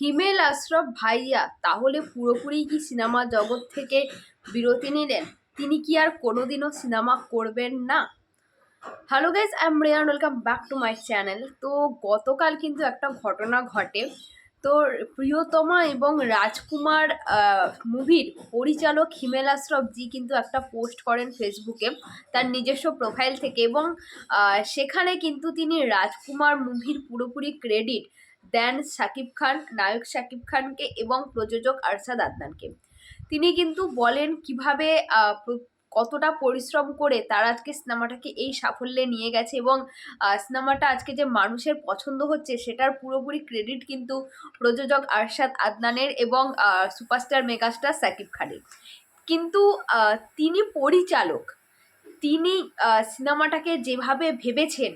হিমেল আশরাফ ভাইয়া, তাহলে পুরোপুরি কি সিনেমা জগৎ থেকে বিরতি নিলেন? তিনি কি আর কোনোদিনও সিনেমা করবেন না? Hello guys I am Rayan welcome back to my channel তো গতকাল কিন্তু একটা ঘটনা ঘটে। তো প্রিয়তমা এবং রাজকুমার মুভির পরিচালক হিমেল আশরফ জি কিন্তু একটা পোস্ট করেন ফেসবুকে তার নিজস্ব প্রোফাইল থেকে এবং সেখানে কিন্তু তিনি রাজকুমার মুভির পুরোপুরি ক্রেডিট দেন শাকিব খান, নায়ক শাকিব খানকে এবং প্রযোজক আরশাদ আদনানকে। তিনি কিন্তু বলেন কীভাবে কতটা পরিশ্রম করে তারা আজকে সিনেমাটাকে এই সাফল্যে নিয়ে গেছে এবং সিনেমাটা আজকে যে মানুষের পছন্দ হচ্ছে সেটার পুরোপুরি ক্রেডিট কিন্তু প্রযোজক আরশাদ আদনানের এবং সুপারস্টার মেগাস্টার সাকিব খানের। কিন্তু তিনি পরিচালক। তিনি সিনেমাটাকে যেভাবে ভেবেছেন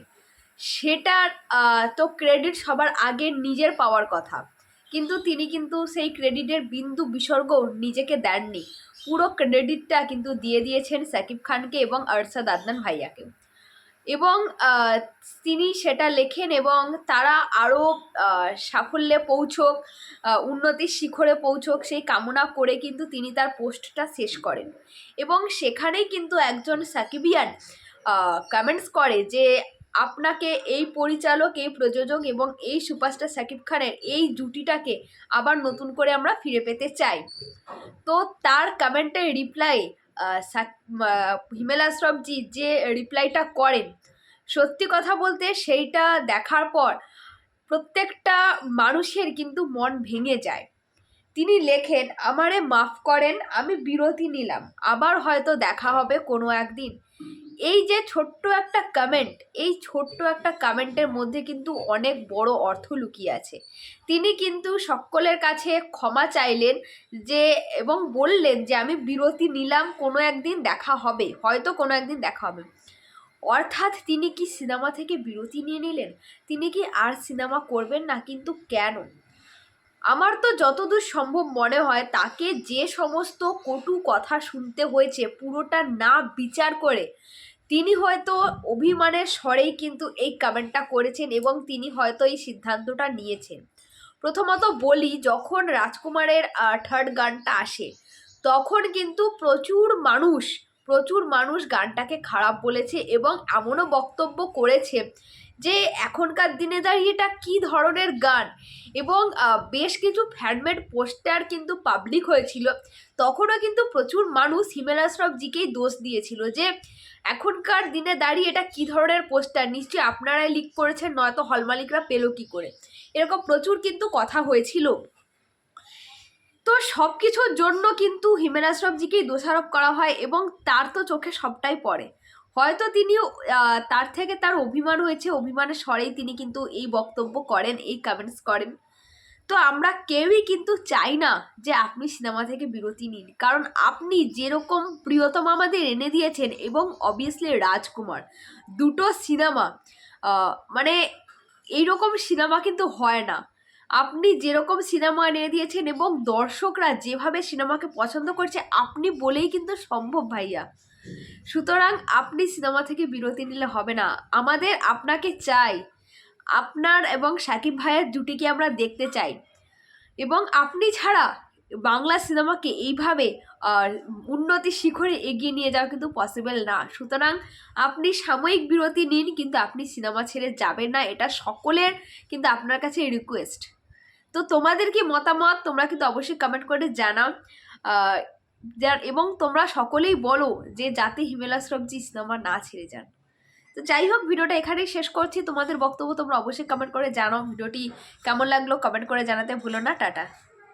সেটার তো ক্রেডিট সবার আগে নিজের পাওয়ার কথা। কিন্তু তিনি কিন্তু সেই ক্রেডিটের বিন্দু বিসর্গ নিজেকে দেননি। পুরো ক্রেডিটটা কিন্তু দিয়ে দিয়েছেন সাকিব খানকে এবং আরশাদ আদনান ভাইয়াকে। এবং তিনি সেটা লেখেন এবং তারা আরও সাফল্যে পৌঁছোক উন্নতির শিখরে পৌঁছোক, সেই কামনা করে কিন্তু তিনি তার পোস্টটা শেষ করেন। এবং সেখানেই কিন্তু একজন সাকিবিয়ান কমেন্টস করে যে আপনাকে এই পরিচালক, এই প্রযোজক এবং এই সুপারস্টার সাকিব খানের এই জুটিটাকে আবার নতুন করে আমরা ফিরে পেতে চাই। তো তার কমেন্টের রিপ্লাই হিমেল আশরফজি যে রিপ্লাইটা করেন, সত্যি কথা বলতে সেইটা দেখার পর প্রত্যেকটা মানুষের কিন্তু মন ভেঙে যায়। তিনি লেখেন, আমারে মাফ করেন, আমি বিরতি নিলাম, আবার হয়তো দেখা হবে কোনো একদিন। এই যে ছোট্ট একটা কমেন্ট এই ছোট্ট একটা কমেন্টের মধ্যে কিন্তু অনেক বড় অর্থ লুকিয়ে আছে। তিনি কিন্তু সকলের কাছে ক্ষমা চাইলেন যে, এবং বললেন যে, আমি বিরতি নিলাম, কোনো একদিন দেখা হবে। হয়তো কোনো একদিন দেখা হবে। অর্থাৎ তিনি কি সিনেমা থেকে বিরতি নিয়ে নিলেন? তিনি কি আর সিনেমা করবেন না? কিন্তু কেন? আমার তো যতদূর সম্ভব মনে হয়, তাকে যে সমস্ত কটু কথা শুনতে হয়েছে, পুরোটা না বিচার করে তিনি হয়তো অভিমানের স্বরেই কিন্তু এই কমেন্টটা করেছেন এবং তিনি হয়তো এই সিদ্ধান্তটা নিয়েছেন। প্রথমত বলি, যখন রাজকুমারের থার্ড গানটা আসে, তখন কিন্তু প্রচুর মানুষ প্রচুর মানুষ গানটাকে খারাপ বলেছে এবং এমনও বক্তব্য করেছে যে এখনকার দিনে দাঁড়িয়ে এটা কী ধরনের গান? এবং বেশ কিছু ফ্যানমেড পোস্টার কিন্তু পাবলিক হয়েছিল। তখনও কিন্তু প্রচুর মানুষ হিমেল আশরফজিকেই দোষ দিয়েছিল যে, এখনকার দিনে দাঁড়িয়ে এটা কী ধরনের পোস্টার নিশ্চয়ই আপনারাই লিক করেছেন, নয়তো হল মালিকরা পেল কী করে? এরকম প্রচুর কিন্তু কথা হয়েছিল। তো সব কিছুর জন্য কিন্তু হিমেল আশরফজিকেই দোষারোপ করা হয় এবং তার তো চোখে সবটাই পড়ে। হয়তো তিনিও তার থেকে তার অভিমান হয়েছে, অভিমানের স্বরেই তিনি কিন্তু এই বক্তব্য করেন, এই কমেন্টস করেন। তো আমরা কেউই কিন্তু চাই না যে আপনি সিনেমা থেকে বিরতি নিন। কারণ আপনি যেরকম প্রিয়তম আমাদের এনে দিয়েছেন এবং অবভিয়াসলি রাজকুমার, দুটো সিনেমা মানে এইরকম সিনেমা কিন্তু হয় না। আপনি যেরকম সিনেমা এনে দিয়েছেন এবং দর্শকরা যেভাবে সিনেমাকে পছন্দ করছে, আপনি বলেই কিন্তু সম্ভব ভাইয়া। সুতরাং আপনি সিনেমা থেকে বিরতি নিলে হবে না। আমাদের আপনাকে চাই। আপনার এবং সাকিব ভাইয়ের জুটিকে আমরা দেখতে চাই। এবং আপনি ছাড়া বাংলা সিনেমাকে এইভাবে উন্নতি শিখরে এগিয়ে নিয়ে যাওয়া কিন্তু পসিবল না। সুতরাং আপনি সাময়িক বিরতি নিন, কিন্তু আপনি সিনেমা ছেড়ে যাবেন না। এটা সকলের কিন্তু আপনার কাছে রিকোয়েস্ট তো তোমাদের কি মতামত? তোমরা কিন্তু অবশ্যই কমেন্ট করে জানাও। যার, এবং তোমরা সকলেই বলো যে যাতে হিমেলা আশরফজি সিনেমা না ছেড়ে যান। তো যাই হোক, ভিডিওটা এখানেই শেষ করছি। তোমাদের বক্তব্য তোমরা অবশ্যই কমেন্ট করে জানাও। ভিডিওটি কেমন লাগল? কমেন্ট করে জানাতে ভুলো না। টাটা।